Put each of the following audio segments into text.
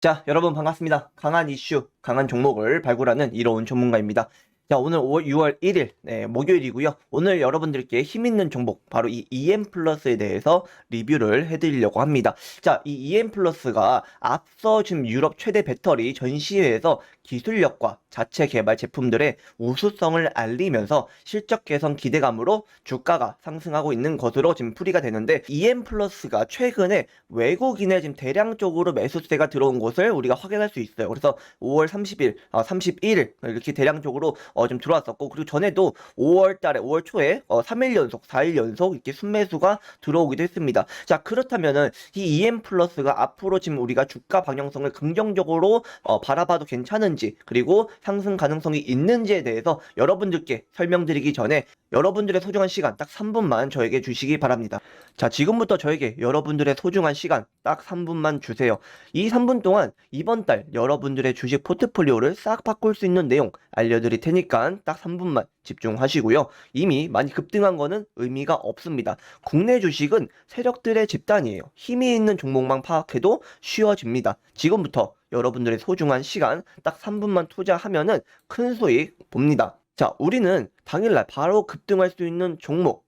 자, 여러분 반갑습니다. 강한 이슈, 강한 종목을 발굴하는 이로운 전문가입니다. 자, 오늘 5월, 6월 1일, 네, 목요일이고요. 오늘 여러분들께 힘 있는 종목, 바로 이 EM 플러스에 대해서 리뷰를 해드리려고 합니다. 자, 이 EM 플러스가 앞서 지금 유럽 최대 배터리 전시회에서 기술력과 자체 개발 제품들의 우수성을 알리면서 실적 개선 기대감으로 주가가 상승하고 있는 것으로 지금 풀이가 되는데 EM 플러스가 최근에 외국인의 지금 대량적으로 매수세가 들어온 것을 우리가 확인할 수 있어요. 그래서 5월 30일, 아, 31일 이렇게 대량적으로 어, 좀 들어왔었고 그리고 전에도 5월 달에 5월 초에 어, 3일 연속, 4일 연속 이렇게 순매수가 들어오기도 했습니다. 자, 그렇다면은 이 EM 플러스가 앞으로 지금 우리가 주가 방향성을 긍정적으로 어, 바라봐도 괜찮은지 그리고 상승 가능성이 있는지에 대해서 여러분들께 설명드리기 전에 여러분들의 소중한 시간 딱 3분만 저에게 주시기 바랍니다. 자, 지금부터 저에게 여러분들의 소중한 시간 딱 3분만 주세요. 이 3분 동안 이번 달 여러분들의 주식 포트폴리오를 싹 바꿀 수 있는 내용 알려드릴 테니까 딱 3분만 집중하시고요. 이미 많이 급등한 거는 의미가 없습니다. 국내 주식은 세력들의 집단이에요. 힘이 있는 종목만 파악해도 쉬워집니다. 지금부터 여러분들의 소중한 시간 딱 3분만 투자하면은 큰 수익 봅니다. 자, 우리는 당일날 바로 급등할 수 있는 종목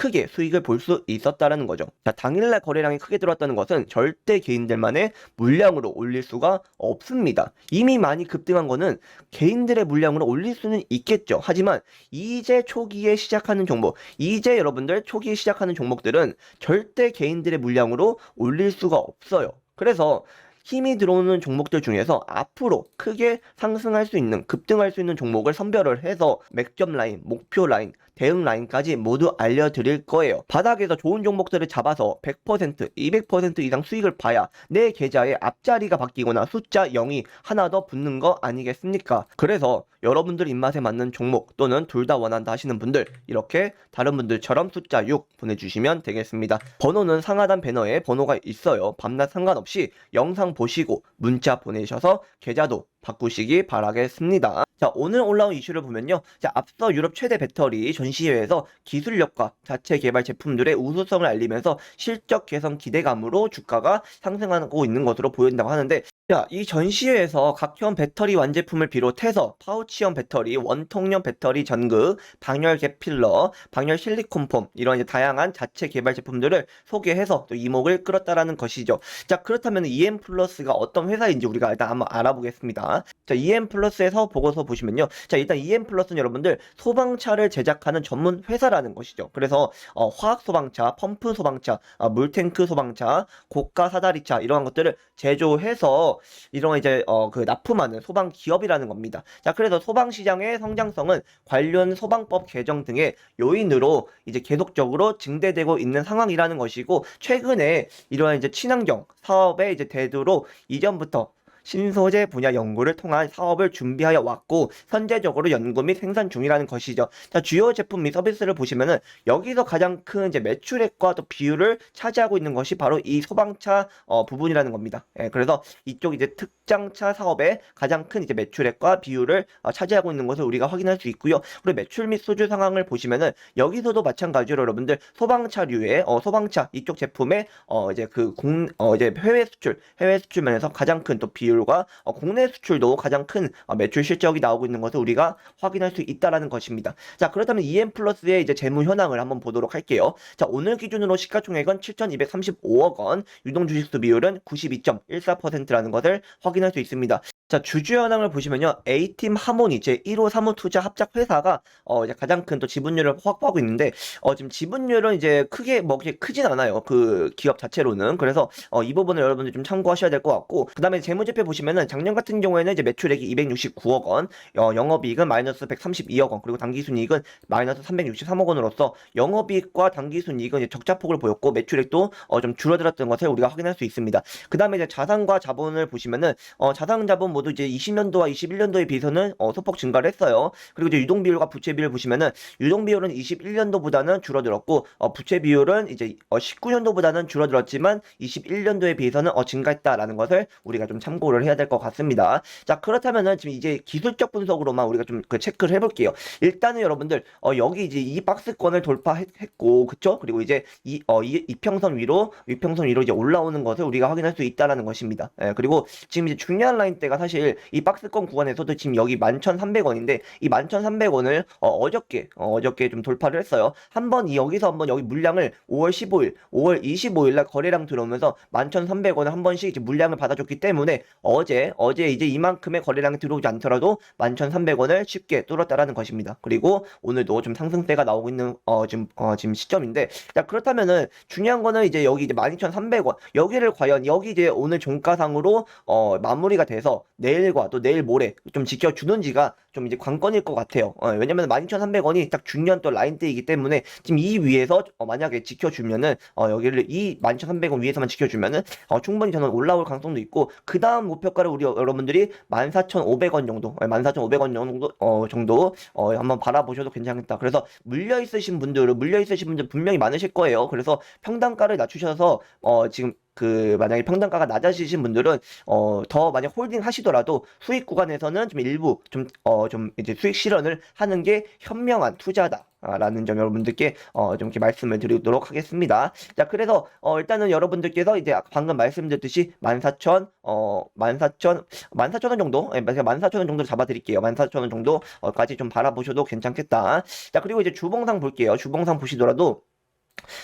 크게 수익을 볼 수 있었다라는 거죠. 자, 당일날 거래량이 크게 들어왔다는 것은 절대 개인들만의 물량으로 올릴 수가 없습니다. 이미 많이 급등한 거는 개인들의 물량으로 올릴 수는 있겠죠. 하지만 이제 초기에 시작하는 종목, 이제 여러분들 초기에 시작하는 종목들은 절대 개인들의 물량으로 올릴 수가 없어요. 그래서 힘이 들어오는 종목들 중에서 앞으로 크게 상승할 수 있는, 급등할 수 있는 종목을 선별을 해서 맥점 라인, 목표 라인, 대응 라인까지 모두 알려드릴 거예요. 바닥에서 좋은 종목들을 잡아서 100%, 200% 이상 수익을 봐야 내 계좌에 앞자리가 바뀌거나 숫자 0이 하나 더 붙는 거 아니겠습니까? 그래서 여러분들 입맛에 맞는 종목 또는 둘 다 원한다 하시는 분들 이렇게 다른 분들처럼 숫자 6 보내주시면 되겠습니다. 번호는 상하단 배너에 번호가 있어요. 밤낮 상관없이 영상 보시고 문자 보내셔서 계좌도 바꾸시기 바라겠습니다. 자, 오늘 올라온 이슈를 보면요. 자, 앞서 유럽 최대 배터리 전시회에서 기술력과 자체 개발 제품들의 우수성을 알리면서 실적 개선 기대감으로 주가가 상승하고 있는 것으로 보인다고 하는데 자, 이 전시회에서 각형 배터리 완제품을 비롯해서 파우치형 배터리, 원통형 배터리 전극, 방열 개필러, 방열 실리콘 폼 이런 이제 다양한 자체 개발 제품들을 소개해서 또 이목을 끌었다라는 것이죠. 자, 그렇다면 EM 플러스가 어떤 회사인지 우리가 일단 한번 알아보겠습니다. 자, EM 플러스에서 보고서 보시면요. 자, 일단 EM 플러스는 여러분들 소방차를 제작하는 전문 회사라는 것이죠. 그래서 어, 화학 소방차, 펌프 소방차, 어, 물탱크 소방차, 고가 사다리차 이러한 것들을 제조해서 이런 이제 어 그 납품하는 소방 기업이라는 겁니다. 자, 그래서 소방 시장의 성장성은 관련 소방법 개정 등의 요인으로 이제 계속적으로 증대되고 있는 상황이라는 것이고 최근에 이러한 이제 친환경 사업의 이제 대두로 이전부터 신소재 분야 연구를 통한 사업을 준비하여 왔고 현재적으로 연구 및 생산 중이라는 것이죠. 자, 주요 제품 및 서비스를 보시면은 여기서 가장 큰 이제 매출액과 또 비율을 차지하고 있는 것이 바로 이 소방차 어, 부분이라는 겁니다. 예, 그래서 이쪽 이제 특장차 사업의 가장 큰 이제 매출액과 비율을 어, 차지하고 있는 것을 우리가 확인할 수 있고요. 그리고 매출 및 수주 상황을 보시면은 여기서도 마찬가지로 여러분들 소방차류의 어, 소방차 이쪽 제품의 어, 이제 그 공, 어, 이제 해외 수출, 해외 수출 면에서 가장 큰 또 비율 비율과 어, 국내 수출도 가장 큰 어, 매출 실적이 나오고 있는 것을 우리가 확인할 수 있다라는 것입니다. 자, 그렇다면 EM 플러스의 이제 재무 현황을 한번 보도록 할게요. 자, 오늘 기준으로 시가총액은 7,235억 원, 유동 주식수 비율은 92.14%라는 것을 확인할 수 있습니다. 자, 주주 현황을 보시면요. A팀 하모니 제 1호 사무투자 합작 회사가 어 이제 가장 큰 또 지분율을 확보하고 있는데 어 지금 지분율은 이제 크게 뭐 그렇게 크진 않아요. 그 기업 자체로는. 그래서 어 이 부분을 여러분들 좀 참고하셔야 될 것 같고 그다음에 재무제표 보시면은 작년 같은 경우에는 이제 매출액이 269억 원, 어 영업이익은 마이너스 132억 원, 그리고 당기순이익은 마이너스 363억 원으로서 영업이익과 당기순이익은 적자폭을 보였고 매출액도 어 좀 줄어들었던 것을 우리가 확인할 수 있습니다. 그다음에 이제 자산과 자본을 보시면은 어 자산 자본 모두 이제 20년도와 21년도에 비해서는 어 소폭 증가를 했어요. 그리고 이제 유동 비율과 부채 비율 보시면은 유동 비율은 21년도보다는 줄어들었고 어 부채 비율은 이제 어 19년도보다는 줄어들었지만 21년도에 비해서는 어 증가했다라는 것을 우리가 좀 참고를 해야 될 것 같습니다. 자 그렇다면은 지금 이제 기술적 분석으로만 우리가 좀 그 체크를 해볼게요. 일단은 여러분들 어 여기 이제 이 박스권을 돌파했고 그쵸? 그리고 이제 이 어 이 이 평선 위로 위평선 위로 이제 올라오는 것을 우리가 확인할 수 있다라는 것입니다. 예, 그리고 지금 이제 중요한 라인대가 사실 이 박스권 구간에서도 지금 여기 11,300원인데 이 11,300원을 어, 어저께 어, 어저께 좀 돌파를 했어요. 한번 여기서 한번 여기 물량을 5월 15일, 5월 25일 날 거래량 들어오면서 11,300원을 한 번씩 이제 물량을 받아줬기 때문에 어제 어제 이제 이만큼의 거래량이 들어오지 않더라도 11,300원을 쉽게 뚫었다라는 것입니다. 그리고 오늘도 좀 상승세가 나오고 있는 어 지금 어 지금 시점인데 자 그렇다면은 중요한 거는 이제 여기 이제 12,300원 여기를 과연 여기 이제 오늘 종가상으로 어 마무리가 돼서 내일과 또 내일 모레 좀 지켜주는지가 좀 이제 관건일 것 같아요. 어, 왜냐면 12,300원이 딱 중요한 또 라인대이기 때문에 지금 이 위에서 어, 만약에 지켜주면은 어, 여기를 이 12,300원 위에서만 지켜주면은 어, 충분히 저는 올라올 가능성도 있고 그 다음 목표가를 우리 여러분들이 14,500원 정도, 14,500원 정도 어, 정도 어, 한번 바라보셔도 괜찮겠다. 그래서 물려 있으신 분들은 물려 있으신 분들 분명히 많으실 거예요. 그래서 평단가를 낮추셔서 어, 지금 그 만약에 평단가가 낮아지신 분들은 어 더 만약 홀딩 하시더라도 수익 구간에서는 좀 일부 좀어 좀 이제 수익 실현을 하는 게 현명한 투자다. 라는 점 여러분들께 어 좀 이렇게 말씀을 드리도록 하겠습니다. 자, 그래서 어 일단은 여러분들께서 이제 방금 말씀드렸듯이 14,000 어 14,000 14,000원 정도 예, 제가 14,000원 정도 잡아 드릴게요. 14,000원 정도까지 좀 바라보셔도 괜찮겠다. 자, 그리고 이제 주봉상 볼게요. 주봉상 보시더라도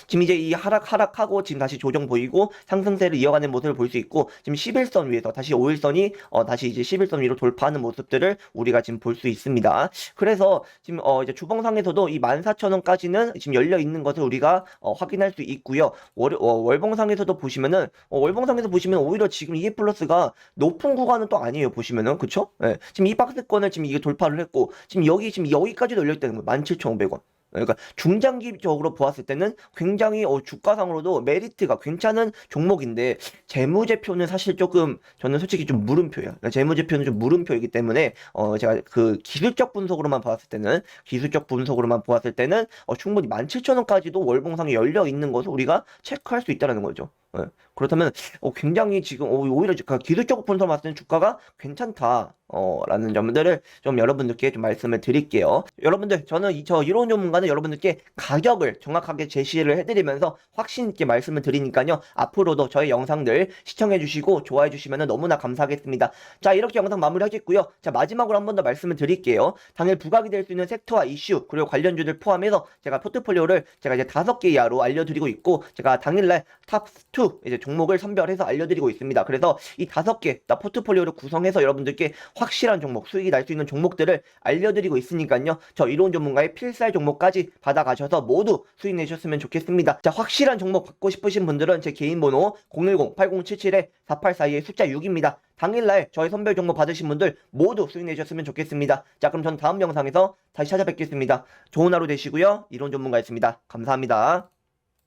지금 이제 이 하락 하락하고 지금 다시 조정 보이고 상승세를 이어가는 모습을 볼 수 있고 지금 11선 위에서 다시 5일선이 어 다시 이제 11선 위로 돌파하는 모습들을 우리가 지금 볼 수 있습니다. 그래서 지금 어 이제 주봉상에서도 이 14,000원까지는 지금 열려 있는 것을 우리가 어 확인할 수 있고요. 월 어, 월봉상에서도 보시면은 어, 월봉상에서 보시면 오히려 지금 이게 플러스가 높은 구간은 또 아니에요. 보시면은 그쵸? 예. 지금 이 박스권을 지금 이게 돌파를 했고 지금 여기 지금 여기까지도 열려 있다는 거예요. 17,500원. 그러니까 중장기적으로 보았을 때는 굉장히 어, 주가상으로도 메리트가 괜찮은 종목인데 재무제표는 사실 조금 저는 솔직히 좀 물음표예요. 그러니까 재무제표는 좀 물음표이기 때문에 어, 제가 그 기술적 분석으로만 봤을 때는 기술적 분석으로만 보았을 때는 어, 충분히 17,000원까지도 월봉상에 열려 있는 것을 우리가 체크할 수 있다는 거죠. 예. 그렇다면 어, 굉장히 지금 어, 오히려 그 기술적 분석을 봤을 때는 주가가 괜찮다. 어, 라는 점들을 좀 여러분들께 좀 말씀을 드릴게요. 여러분들, 저는 이, 저 이론 전문가는 여러분들께 가격을 정확하게 제시를 해드리면서 확신 있게 말씀을 드리니까요. 앞으로도 저의 영상들 시청해주시고 좋아해주시면 너무나 감사하겠습니다. 자, 이렇게 영상 마무리하겠고요. 자, 마지막으로 한 번 더 말씀을 드릴게요. 당일 부각이 될 수 있는 섹터와 이슈, 그리고 관련주들 포함해서 제가 포트폴리오를 제가 이제 다섯 개 이하로 알려드리고 있고, 제가 당일날 탑2 이제 종목을 선별해서 알려드리고 있습니다. 그래서 이 다섯 개 나 포트폴리오를 구성해서 여러분들께 확실한 종목, 수익이 날 수 있는 종목들을 알려드리고 있으니까요. 저 이론 전문가의 필살 종목까지 받아가셔서 모두 수익 내셨으면 좋겠습니다. 자, 확실한 종목 받고 싶으신 분들은 제 개인 번호 010-8077-4842의 숫자 6입니다. 당일날 저희 선별 종목 받으신 분들 모두 수익 내셨으면 좋겠습니다. 자, 그럼 전 다음 영상에서 다시 찾아뵙겠습니다. 좋은 하루 되시고요. 이론 전문가였습니다. 감사합니다.